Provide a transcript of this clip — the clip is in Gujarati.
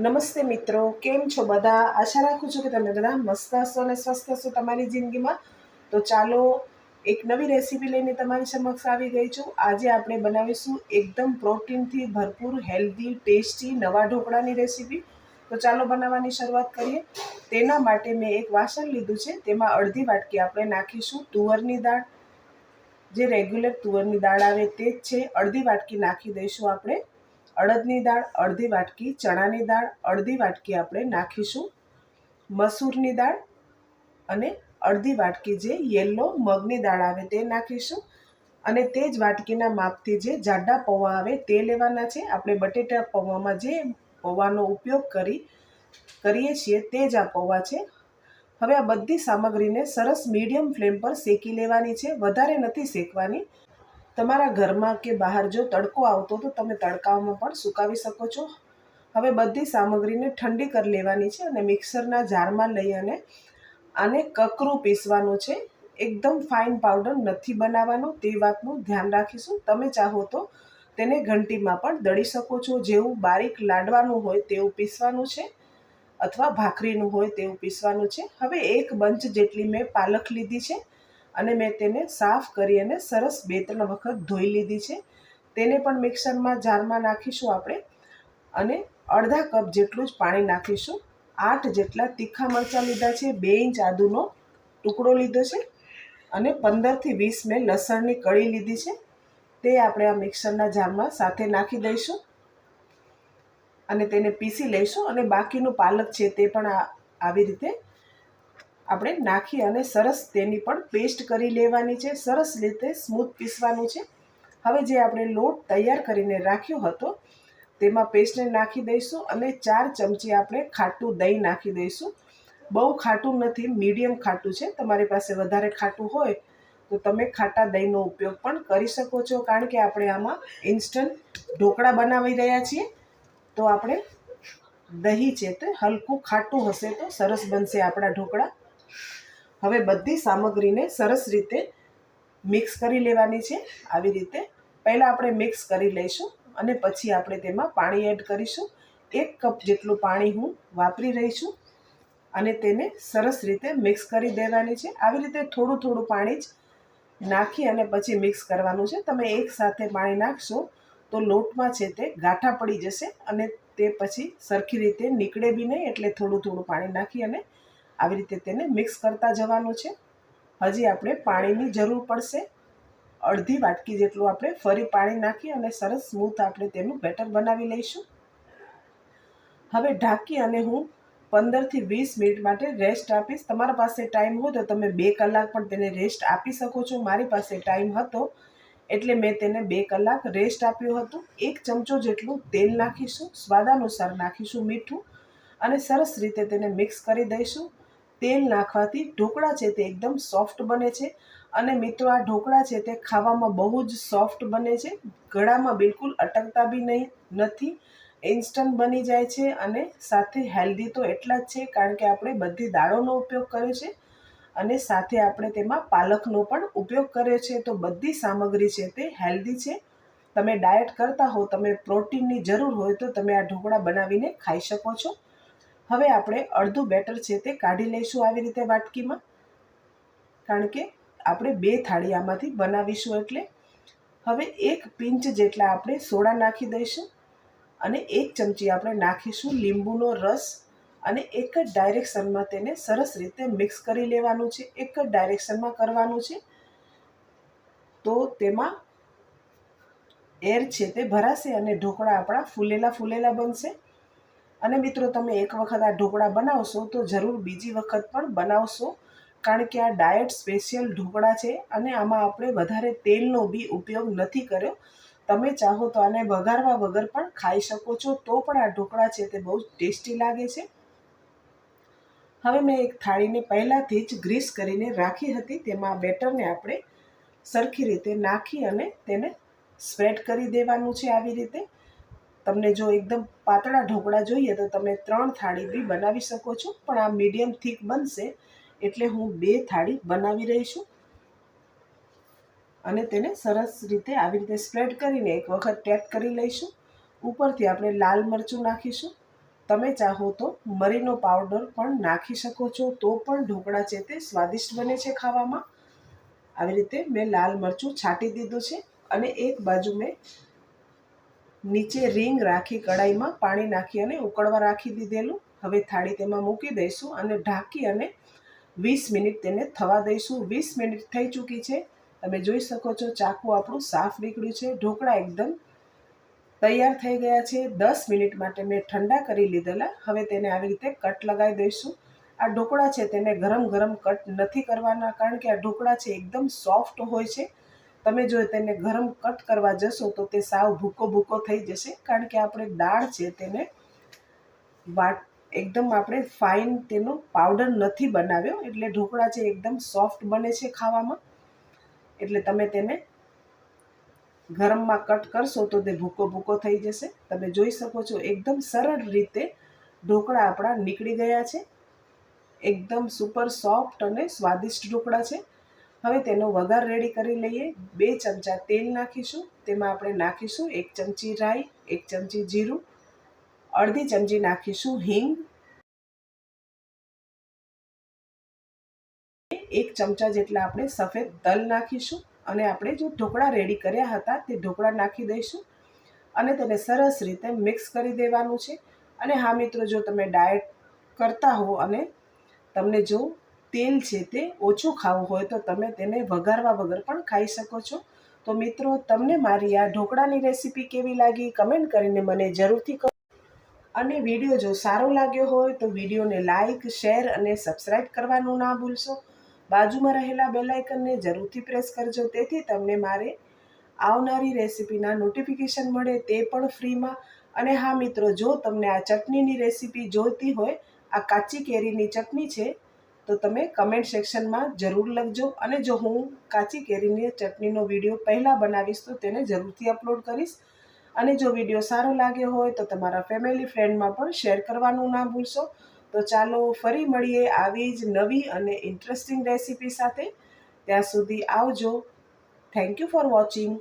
નમસ્તે મિત્રો, કેમ છો બધા? આશા રાખું છું કે તમે બધા મસ્ત હશો અને સ્વસ્થ હશો તમારી જિંદગીમાં. તો ચાલો, એક નવી રેસીપી લઈને તમારી સમક્ષ આવી ગઈ છું. આજે આપણે બનાવીશું એકદમ પ્રોટીનથી ભરપૂર હેલ્ધી ટેસ્ટી નવા ઢોકળાની રેસીપી તો ચાલો બનાવવાની શરૂઆત કરીએ. તેના માટે મેં એક વાસણ લીધું છે. તેમાં અડધી વાટકી આપણે નાખીશું તુવરની દાળ. જે રેગ્યુલર તુવરની દાળ આવે તે જ છે. અડધી વાટકી નાખી દઈશું આપણે. અડદની દાળ, અડધી વાટકી ચણાની દાળ, અડધી વાટકી આપણે નાખીશું. મસૂરની દાળ અને અડધી વાટકી જે યલો મગની દાળ આવે તે નાખીશું. અને તે જ વાટકીના માપથી જે જાડા પૌવા આવે તે લેવાના છે. આપણે બટેટા પૌવામાં જે પૌવાનો ઉપયોગ કરી, કરીએ છીએ તે જ આ પૌવા છે. હવે આ બધી સામગ્રીને સરસ મીડિયમ ફ્લેમ પર શેકી લેવાની છે. વધારે નથી શેકવાની. તમારા ઘરમાં કે બહાર જો તડકો આવતો તો તમે તડકામાં પણ સુકાવી શકો છો. હવે બધી સામગ્રીને ઠંડી કરી લેવાની છે અને મિક્સરના જારમાં લઈ અને આને કકરું પીસવાનું છે. એકદમ ફાઇન પાવડર નથી બનાવવાનો, તે વાતનું ધ્યાન રાખીશું. તમે ચાહો તો તેને ઘંટીમાં પણ દળી શકો છો. જેવું બારીક લાડવાનું હોય તેવું પીસવાનું છે અથવા ભાખરીનું હોય તેવું પીસવાનું છે. હવે એક બંચ જેટલી મેં પાલક લીધી છે. અને મેં તેને સાફ કરી અને સરસ બે ત્રણ વખત ધોઈ લીધી છે. તેને પણ મિક્સરમાં જારમાં નાખીશું આપણે અને અડધા કપ જેટલું જ પાણી નાખીશું. આઠ જેટલા તીખા મરચાં લીધા છે, બે ઇંચ આદુનો ટુકડો લીધો છે અને પંદરથી વીસ મેં લસણની કળી લીધી છે. તે આપણે આ મિક્સરના જારમાં સાથે નાખી દઈશું અને તેને પીસી લઈશું અને બાકીનું પાલક છે તે પણ આવી રીતે આપણે નાખી અને સરસ તેની પણ પેસ્ટ કરી લેવાની છે. સરસ રીતે સ્મૂથ પીસવાનું છે. હવે જે આપણે લોટ તૈયાર કરીને રાખ્યો હતો, તેમાં પેસ્ટને નાખી દઈશું અને ચાર ચમચી આપણે ખાટું દહીં નાખી દઈશું. બહુ ખાટું નથી, મીડિયમ ખાટું છે. તમારી પાસે વધારે ખાટું હોય તો તમે ખાટા દહીંનો ઉપયોગ પણ કરી શકો છો, કારણ કે આપણે આમાં ઇન્સ્ટન્ટ ઢોકળા બનાવી રહ્યા છીએ. તો આપણે દહીં છે તે હલકું ખાટું હશે તો સરસ બનશે આપણા ઢોકળા. હવે બધી સામગ્રીને સરસ રીતે મિક્સ કરી લેવાની છે. આવી રીતે પહેલાં આપણે મિક્સ કરી લઈશું અને પછી આપણે તેમાં પાણી એડ કરીશું. એક કપ જેટલું પાણી હું વાપરી રહી છું અને તેને સરસ રીતે મિક્સ કરી દેવાની છે. આવી રીતે થોડું થોડું પાણી જ નાખી અને પછી મિક્સ કરવાનું છે. તમે એક સાથે પાણી નાખશો તો લોટમાં છે તે ગાંઠા પડી જશે અને તે પછી સરખી રીતે નીકળે બી નહીં એટલે થોડું થોડું પાણી નાખી અને આવી રીતે તેને મિક્સ કરતા જવાનું છે. હજી આપણે પાણીની જરૂર પડશે. અડધી વાટકી જેટલું આપણે ફરી પાણી નાખી અને સરસ સ્મૂથ આપણે તેનું બેટર બનાવી લઈશું. હવે ઢાંકી અને હું પંદરથી વીસ મિનિટ માટે રેસ્ટ આપીશ. તમારા પાસે ટાઈમ હોય તો તમે બે કલાક પણ તેને રેસ્ટ આપી શકો છો. મારી પાસે ટાઈમ હતો એટલે મેં તેને બે કલાક રેસ્ટ આપ્યું હતું. એક ચમચો જેટલું તેલ નાખીશું. સ્વાદાનુસાર નાખીશું મીઠું અને સરસ રીતે તેને મિક્સ કરી દઈશું. તેલ નાખવાથી ઢોકળા છે તે એકદમ સોફ્ટ બને છે. અને મિત્રો, આ ઢોકળા છે તે ખાવામાં બહુ જ સોફ્ટ બને છે. ગળામાં બિલકુલ અટકતા બી નહીં, નથી. ઇન્સ્ટન્ટ બની જાય છે અને સાથે હેલ્ધી તો એટલા જ છે કારણ કે આપણે બધી દાળોનો ઉપયોગ કર્યો છે અને સાથે આપણે તેમાં પાલકનો પણ ઉપયોગ કર્યો છે. તો બધી સામગ્રી છે તે હેલ્ધી છે. તમે ડાયટ કરતા હો, તમે પ્રોટીનની જરૂર હોય તો તમે આ ઢોકળા બનાવીને ખાઈ શકો છો. હવે આપણે અડધું બેટર છે તે કાઢી લઈશું આવી રીતે વાટકીમાં. કારણ કે આપણે બે થાળી આમાંથી બનાવીશું એટલે. હવે એક પિંચ જેટલા આપણે સોડા નાખી દઈશું અને એક ચમચી આપણે નાખીશું લીંબુનો રસ અને એક જ ડાયરેક્શનમાં તેને સરસ રીતે મિક્સ કરી લેવાનું છે. એક જ ડાયરેક્શનમાં કરવાનું છે. તો તેમાં એર છે તે ભરાશે અને ઢોકળા આપણા ફૂલેલા ફૂલેલા બનશે. અને મિત્રો, તમે એક વખત આ ઢોકળા બનાવશો તો જરૂર બીજી વખત પણ બનાવશો. કારણ કે આ ડાયટ સ્પેશિયલ ઢોકળા છે અને આમાં આપણે વધારે તેલનો બી ઉપયોગ નથી કર્યો. તમે ચાહો તો આને વઘારવા વગર પણ ખાઈ શકો છો, તો પણ આ ઢોકળા છે તે બહુ ટેસ્ટી લાગે છે. હવે મેં એક થાળીને પહેલાંથી જ ગ્રીસ કરીને રાખી હતી, તેમાં બેટરને આપણે સરખી રીતે નાખી અને તેને સ્પ્રેડ કરી દેવાનું છે આવી રીતે. તમને જો એકદમ પાતળા ઢોકળા જોઈએ તો તમે ત્રણ થાળી બી બનાવી શકો છો. પણ આ મીડિયમ થીક બનશે એટલે હું બે થાળી બનાવી રહી છું. અને તેને સરસ રીતે આવી રીતે સ્પ્રેડ કરીને એક વખત ટેપ કરી લઈશું. ઉપરથી આપણે લાલ મરચું નાખીશું. તમે ચાહો તો મરીનો પાવડર પણ નાખી શકો છો, તો પણ ઢોકળા છે તે સ્વાદિષ્ટ બને છે ખાવામાં. આવી રીતે મેં લાલ મરચું છાંટી દીધું છે અને એક બાજુ મેં નીચે રિંગ રાખી કડાઈમાં પાણી નાખી અને ઉકળવા રાખી દીધેલું. હવે થાળી તેમાં મૂકી દઈશું અને ઢાંકી અને વીસ મિનિટ તેને થવા દઈશું. વીસ મિનિટ થઈ ચૂકી છે. તમે જોઈ શકો છો ચાકુ આપણું સાફ નીકળ્યું છે. ઢોકળા એકદમ તૈયાર થઈ ગયા છે. દસ મિનિટ માટે મેં ઠંડા કરી લીધેલા. હવે તેને આવી રીતે કટ લગાવી દઈશું. આ ઢોકળા છે તેને ગરમ ગરમ કટ નથી કરવાના કારણ કે આ ઢોકળા છે એકદમ સોફ્ટ હોય છે. તમે જો તેને ગરમ કટ કરવા જશો તો તે સાવ ભૂકો ભૂકો થઈ જશે. કારણ કે આપણે દાળ છે તેને વાટ, એકદમ આપણે ફાઇન તેનો પાવડર નથી બનાવ્યો. એટલે ઢોકળા છે એકદમ સોફ્ટ બને છે ખાવામાં. એટલે તમે તેને ગરમમાં કટ કરશો તો તે ભૂકો ભૂકો થઈ જશે. તમે જોઈ શકો છો એકદમ સરળ રીતે ઢોકળા આપણા નીકળી ગયા છે. એકદમ સુપર સોફ્ટ અને સ્વાદિષ્ટ ઢોકળા છે. હવે તેનો વઘાર રેડી કરી લઈએ. બે ચમચા તેલ નાખીશું. તેમાં આપણે નાખીશું એક ચમચી રાઈ, એક ચમચી જીરું, અડધી ચમચી નાખીશું હિંગ, એક ચમચા જેટલા આપણે સફેદ તલ નાખીશું. અને આપણે જો ઢોકળા રેડી કર્યા હતા તે ઢોકળા નાખી દઈશું. અને તેને સરસ રીતે મિક્સ કરી દેવાનું છે. અને હા મિત્રો, જો તમે ડાયટ કરતા હો અને તમને જો તેલ છે તે ઓછું ખાવું હોય તો તમે તેને વઘારવા વગર પણ ખાઈ શકો છો. તો મિત્રો, તમને મારી આ ઢોકળાની રેસીપી કેવી લાગી કમેન્ટ કરીને મને જરૂરથી કહો. અને વીડિયો જો સારો લાગ્યો હોય તો વિડીયોને લાઇક શેર અને સબસ્ક્રાઈબ કરવાનું ના ભૂલશો. બાજુમાં રહેલા બેલાઇકનને જરૂરથી પ્રેસ કરજો. તેથી તમને મારે આવનારી રેસીપીના નોટિફિકેશન મળે તે પણ ફ્રીમાં. અને હા મિત્રો, જો તમને આ ચટણીની રેસીપી જોઈતી હોય, આ કાચી કેરીની ચટણી છે તો તમે કમેન્ટ સેક્શનમાં જરૂર લખજો અને જો હું કાચી કેરીની ચટણીનો વીડિયો પહેલાં બનાવીશ તો તેને જરૂરથી અપલોડ કરીશ. અને જો વીડિયો સારો લાગ્યો હોય તો તમારા ફેમિલી ફ્રેન્ડમાં પણ શેર કરવાનું ના ભૂલશો. તો ચાલો ફરી મળીએ આવી જ નવી અને ઇન્ટરેસ્ટિંગ રેસીપી સાથે. ત્યાં સુધી આવજો. Thank you for watching